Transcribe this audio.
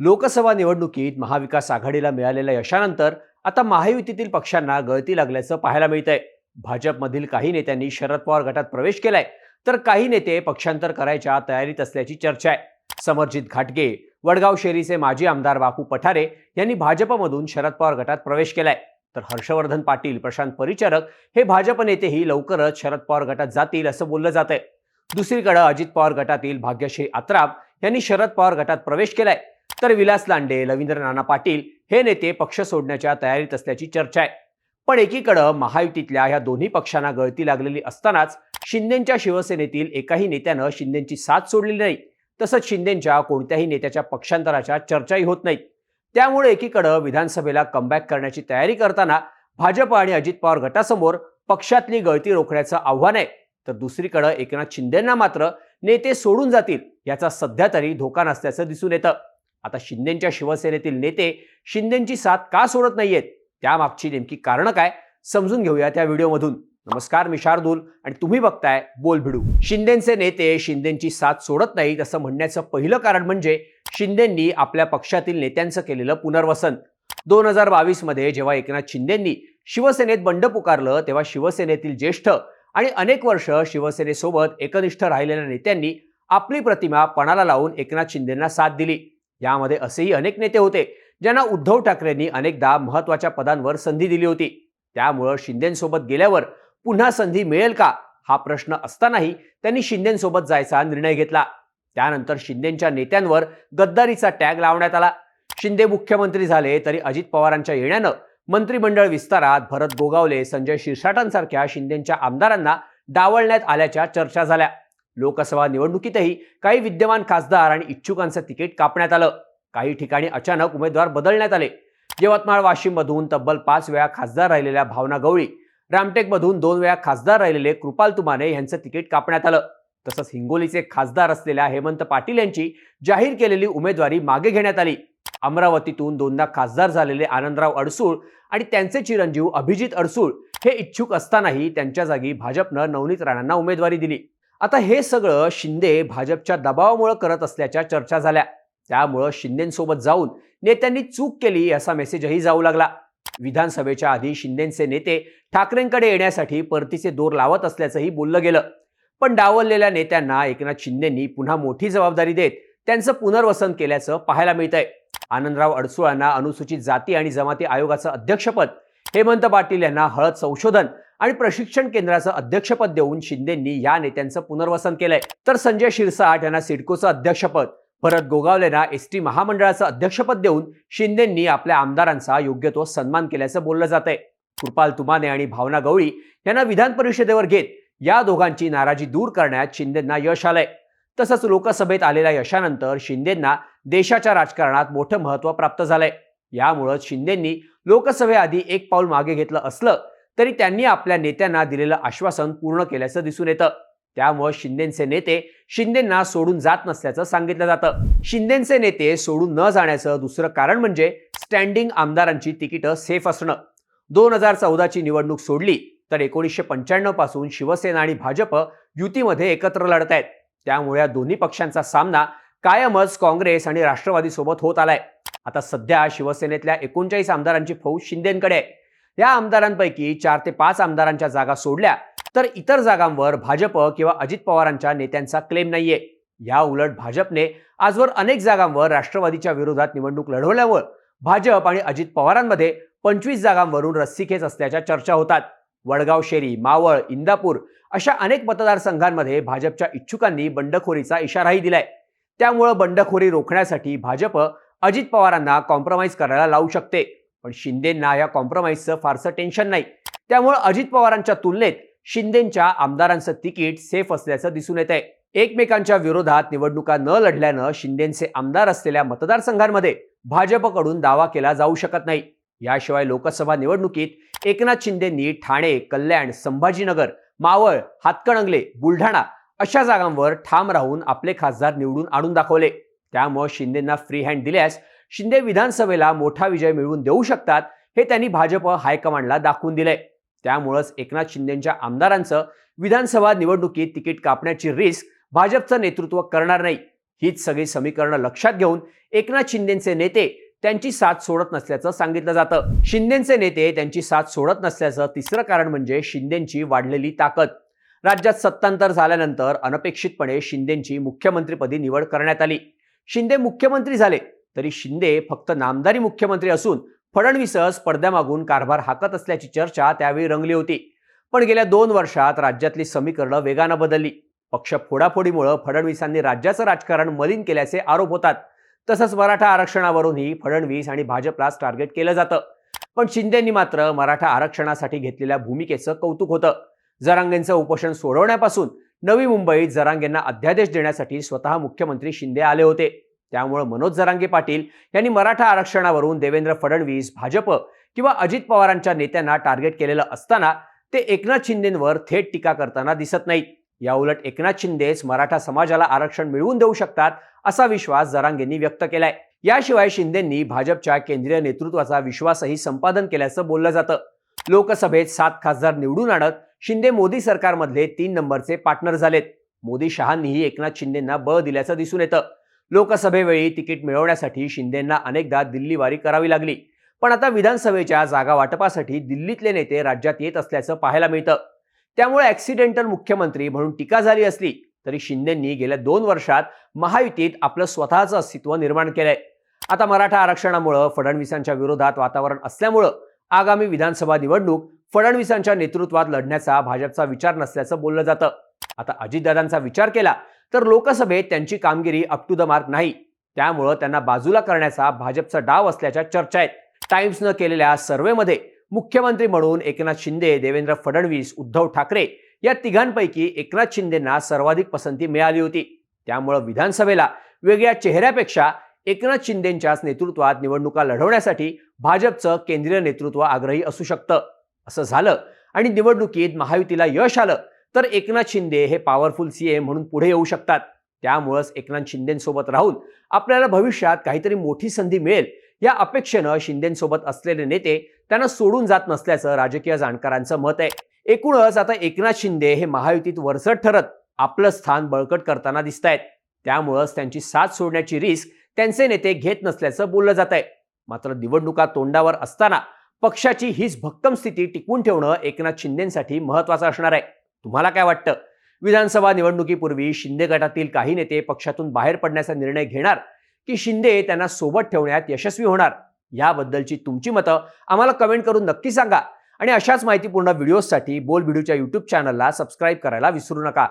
लोकसभा निवडणुकीत महाविकास आघाडीला मिळालेल्या यशानंतर आता महायुतीतील पक्षांना गळती लागल्याचं पाहायला मिळतंय. भाजपमधील काही नेत्यांनी शरद पवार गटात प्रवेश केलाय. तर काही नेते पक्षांतर करायच्या तयारीत असल्याची चर्चा आहे. समरजित घाटगे वडगाव शेरीचे माजी आमदार बापू पठारे यांनी भाजपमधून शरद पवार गटात प्रवेश केलाय. तर हर्षवर्धन पाटील प्रशांत परिचारक हे भाजप नेतेही लवकरच शरद पवार गटात जातील असं बोललं जात आहे दुसरीकडे अजित पवार गटातील भाग्यश्री आत्राम यांनी शरद पवार गटात प्रवेश केलाय. तर विलास लांडे रवींद्र नाना पाटील हे नेते पक्ष सोडण्याच्या तयारीत असल्याची चर्चा आहे. पण एकीकडं महायुतीतल्या ह्या दोन्ही पक्षांना गळती लागलेली असतानाच शिंदेच्या शिवसेनेतील एकाही नेत्यानं शिंदेची साथ सोडलेली नाही. तसंच शिंदेच्या कोणत्याही नेत्याच्या पक्षांतराच्या चर्चाही होत नाहीत. त्यामुळे एकीकडं विधानसभेला कमबॅक करण्याची तयारी करताना भाजप आणि अजित पवार गटासमोर पक्षातली गळती रोखण्याचं आव्हान आहे. तर दुसरीकडं एकनाथ शिंदेंना मात्र नेते सोडून जातील याचा सध्या तरी धोका नसल्याचं दिसून येतं. आता शिंदेच्या शिवसेनेतील नेते शिंदेची साथ का सोडत नाहीयेत? त्यामागची नेमकी कारणं काय? समजून घेऊया त्या व्हिडिओमधून. नमस्कार मी शार्दूल आणि तुम्ही बघताय बोल भिडू. शिंदेचे नेते शिंदेची साथ सोडत नाहीत असं म्हणण्याचं पहिलं कारण म्हणजे शिंदेंनी आपल्या पक्षातील नेत्यांचं केलेलं पुनर्वसन. दोन हजार बावीसमध्ये जेव्हा एकनाथ शिंदेंनी शिवसेनेत बंड पुकारलं तेव्हा शिवसेनेतील ज्येष्ठ आणि अनेक वर्ष शिवसेनेसोबत एकनिष्ठ राहिलेल्या नेत्यांनी आपली प्रतिमा पणाला लावून एकनाथ शिंदेंना साथ दिली. यामध्ये असेही अनेक नेते होते ज्यांना उद्धव ठाकरेंनी अनेकदा महत्त्वाच्या पदांवर संधी दिली होती. त्यामुळं शिंदेसोबत गेल्यावर पुन्हा संधी मिळेल का? हा प्रश्न असतानाही त्यांनी शिंदेसोबत जायचा निर्णय घेतला. त्यानंतर शिंदेच्या नेत्यांवर गद्दारीचा टॅग लावण्यात आला. शिंदे मुख्यमंत्री झाले तरी अजित पवारांच्या येण्यानं मंत्रिमंडळ विस्तारात भरत गोगावले संजय शिरसाटांसारख्या शिंदेच्या आमदारांना डावलण्यात आल्याच्या चर्चा झाल्या. लोकसभा निवडणुकीतही काही विद्यमान खासदार आणि इच्छुकांचं तिकीट कापण्यात आलं. काही ठिकाणी अचानक उमेदवार बदलण्यात आले. यवतमाळ वाशिममधून तब्बल पाच वेळा खासदार राहिलेल्या भावना गवळी रामटेकमधून दोन वेळा खासदार राहिलेले कृपाल तुमाने यांचं तिकीट कापण्यात आलं. तसंच हिंगोलीचे खासदार असलेल्या हेमंत पाटील यांची जाहीर केलेली उमेदवारी मागे घेण्यात आली. अमरावतीतून दोनदा खासदार झालेले आनंदराव अडसूळ आणि त्यांचे चिरंजीव अभिजित अडसूळ हे इच्छुक असतानाही त्यांच्या जागी भाजपनं नवनीत राणांना उमेदवारी दिली. आता हे सगळं शिंदे भाजपच्या दबावामुळे करत असल्याच्या चर्चा झाल्या. त्यामुळं शिंदेसोबत जाऊन नेत्यांनी चूक केली असा मेसेजही जाऊ लागला. विधानसभेच्या आधी शिंदेचे नेते ठाकरेंकडे येण्यासाठी परतीचे दोर लावत असल्याचंही बोललं गेलं. पण डावललेल्या नेत्यांना एकनाथ शिंदेंनी पुन्हा मोठी जबाबदारी देत त्यांचं पुनर्वसन केल्याचं पाहायला मिळतंय. आनंदराव अडसुळांना अनुसूचित जाती आणि जमाती आयोगाचं अध्यक्षपद हेमंत पाटील यांना हळद संशोधन आणि प्रशिक्षण केंद्राचं अध्यक्षपद देऊन शिंदेंनी या नेत्यांचं पुनर्वसन केलंय. तर संजय शिरसाट यांना सिडकोचं अध्यक्षपद भरत गोगावलेंना एस टी महामंडळाचं अध्यक्षपद देऊन शिंदेंनी आपल्या आमदारांचा योग्य तो सन्मान केल्याचं बोललं जात आहे कृपाल तुमाने आणि भावना गवळी यांना विधान परिषदेवर घेत या दोघांची नाराजी दूर करण्यात शिंदेंना यश आलंय. तसंच लोकसभेत आलेल्या यशानंतर शिंदेंना देशाच्या राजकारणात मोठं महत्त्व प्राप्त झालंय. यामुळं शिंदेंनी लोकसभेआधी एक पाऊल मागे घेतलं असलं तरी त्यांनी आपल्या नेत्यांना दिलेलं आश्वासन पूर्ण केल्याचं दिसून येतं. त्यामुळे शिंदेचे नेते शिंदेंना सोडून जात नसल्याचं सांगितलं जातं. शिंदेचे नेते सोडून न जाण्याचं दुसरं कारण म्हणजे स्टँडिंग आमदारांची तिकीटं सेफ असणं. दोन हजार चौदाची निवडणूक सोडली तर एकोणीसशे पंच्याण्णवपासून शिवसेना आणि भाजप युतीमध्ये एकत्र लढत आहेत. त्यामुळे या दोन्ही पक्षांचा सामना कायमच काँग्रेस आणि राष्ट्रवादी सोबत होत आलाय. आता सध्या शिवसेनेतल्या एकोणचाळीस आमदारांची फौज शिंदेकडे आहे. या आमदारांपैकी चार ते पाच आमदारांच्या जागा सोडल्या तर इतर जागांवर भाजप किंवा अजित पवारांच्या नेत्यांचा क्लेम नाहीये. या उलट भाजपने आजवर अनेक जागांवर राष्ट्रवादीच्या विरोधात निवडणूक लढवल्यावर भाजप आणि अजित पवारांमध्ये पंचवीस जागांवरून रस्सीखेच असल्याच्या चर्चा होतात. वडगाव शेरी मावळ इंदापूर अशा अनेक मतदारसंघांमध्ये भाजपच्या इच्छुकांनी बंडखोरीचा इशाराही दिलाय. त्यामुळं बंडखोरी रोखण्यासाठी भाजप अजित पवारांना कॉम्प्रोमाइज करायला लावू शकते. पण शिंदेंना या कॉम्प्रोमाइजचं फारसं टेन्शन नाही. त्यामुळे अजित पवारांच्या तुलनेत शिंदेच्या आमदारांचं तिकीट सेफ असल्याचं दिसून येत आहे एकमेकांच्या विरोधात निवडणुका न लढल्यानं शिंदेचे आमदार असलेल्या मतदारसंघांमध्ये भाजपकडून दावा केला जाऊ शकत नाही. याशिवाय लोकसभा निवडणुकीत एकनाथ शिंदेंनी ठाणे कल्याण संभाजीनगर मावळ हातकणंगले बुलढाणा अशा जागांवर ठाम राहून आपले खासदार निवडून आणून दाखवले. त्यामुळे शिंदेंना फ्री हँड दिल्यास शिंदे विधानसभेला मोठा विजय मिळवून देऊ शकतात हे त्यांनी भाजप हायकमांडला दाखवून दिलंय. त्यामुळंच एकनाथ शिंदेच्या आमदारांचं विधानसभा निवडणुकीत तिकीट कापण्याची रिस्क भाजपचं नेतृत्व करणार नाही. हीच सगळी समीकरणं लक्षात घेऊन एकनाथ शिंदेचे नेते त्यांची साथ सोडत नसल्याचं सांगितलं जातं. शिंदेचे नेते त्यांची साथ सोडत नसल्याचं तिसरं कारण म्हणजे शिंदेची वाढलेली ताकद. राज्यात सत्तांतर झाल्यानंतर अनपेक्षितपणे शिंदेची मुख्यमंत्रीपदी निवड करण्यात आली. शिंदे मुख्यमंत्री झाले. तरी शिंदे फक्त नामदारी मुख्यमंत्री असून फडणवीसच पडद्यामागून कारभार हाकत असल्याची चर्चा त्यावेळी रंगली होती. पण गेल्या दोन वर्षात राज्यातली समीकरणं वेगानं बदलली. पक्ष फोडाफोडीमुळं फडणवीसांनी राज्याचं राजकारण मलिन केल्याचे आरोप होतात. तसंच मराठा आरक्षणावरूनही फडणवीस आणि भाजपलाच टार्गेट केलं जातं. पण शिंदेंनी मात्र मराठा आरक्षणासाठी घेतलेल्या भूमिकेचं कौतुक होतं. जरांगेंचं उपोषण सोडवण्यापासून नवी मुंबईत जरांगेंना अध्यादेश देण्यासाठी स्वतः मुख्यमंत्री शिंदे आले होते. त्यामुळे मनोज जरांगे पाटील यांनी मराठा आरक्षणावरून देवेंद्र फडणवीस भाजप किंवा अजित पवारांच्या नेत्यांना टार्गेट केलेलं असताना ते एकनाथ शिंदेंवर थेट टीका करताना दिसत नाहीत. याउलट एकनाथ शिंदेच मराठा समाजाला आरक्षण मिळवून देऊ शकतात असा विश्वास जरांगेंनी व्यक्त केलाय. याशिवाय शिंदेंनी भाजपच्या केंद्रीय नेतृत्वाचा विश्वासही संपादन केल्याचं बोललं जातं. लोकसभेत सात खासदार निवडून आणत शिंदे मोदी सरकारमधले तीन नंबरचे पार्टनर झालेत. मोदी शहांनीही एकनाथ शिंदेंना बळ दिल्याचं दिसून येतं. लोकसभेवेळी तिकीट मिळवण्यासाठी शिंदेंना अनेकदा दिल्लीवारी करावी लागली. पण आता विधानसभेच्या जागा वाटपासाठी दिल्लीतले नेते राज्यात येत असल्याचं पाहायला मिळतं. त्यामुळे ॲक्सिडेंटल मुख्यमंत्री म्हणून टीका झाली असली तरी शिंदेंनी गेल्या दोन वर्षात महायुतीत आपलं स्वतःचं अस्तित्व निर्माण केलंय. आता मराठा आरक्षणामुळं फडणवीसांच्या विरोधात वातावरण असल्यामुळं आगामी विधानसभा निवडणूक फडणवीसांच्या नेतृत्वात लढण्याचा भाजपचा विचार नसल्याचं बोललं जातं. आता अजितदादांचा विचार केला तर लोकसभेत त्यांची कामगिरी अप टू द मार्क नाही. त्यामुळं त्यांना बाजूला करण्याचा भाजपचा डाव असल्याच्या चर्चा आहेत. टाइम्सनं केलेल्या सर्व्हेमध्ये मुख्यमंत्री म्हणून एकनाथ शिंदे देवेंद्र फडणवीस उद्धव ठाकरे या तिघांपैकी एकनाथ शिंदेंना सर्वाधिक पसंती मिळाली होती. त्यामुळं विधानसभेला वेगळ्या चेहऱ्यापेक्षा एकनाथ शिंदेंच्याच नेतृत्वात निवडणुका लढवण्यासाठी भाजपचं केंद्रीय नेतृत्व आग्रही असू शकतं. असं झालं आणि निवडणुकीत महायुतीला यश आलं. तर एकनाथ शिंदे हे पॉवरफुल सीएम म्हणून पुढे येऊ शकतात. त्यामुळंच एकनाथ शिंदेसोबत राहून आपल्याला भविष्यात काहीतरी मोठी संधी मिळेल. या अपेक्षेनं शिंदेसोबत असलेले नेते त्यांना सोडून जात नसल्याचं राजकीय जाणकारांचं मत आहे. एकूणच आता एकनाथ शिंदे हे महायुतीत वरचढ ठरत आपलं स्थान बळकट करताना दिसत आहेत त्यामुळंच त्यांची साथ सोडण्याची रिस्क त्यांचे नेते घेत नसल्याचं बोललं जात आहे मात्र निवडणुका तोंडावर असताना पक्षाची हीच भक्कम स्थिती टिकवून ठेवणं एकनाथ शिंदेसाठी महत्वाचं असणार आहे. तुम्हाला काय वाटतं? विधानसभा निवडणुकीपूर्वी शिंदे गटातील काही नेते पक्षातून बाहेर पडण्याचा निर्णय घेणार की शिंदे त्यांना सोबत ठेवण्यात यशस्वी होणार? याबद्दलची तुमची मतं आम्हाला कमेंट करून नक्की सांगा. आणि अशाच माहितीपूर्ण व्हिडिओजसाठी बोल व्हिडिओच्या यूट्यूब चॅनलला सबस्क्राईब करायला विसरू नका.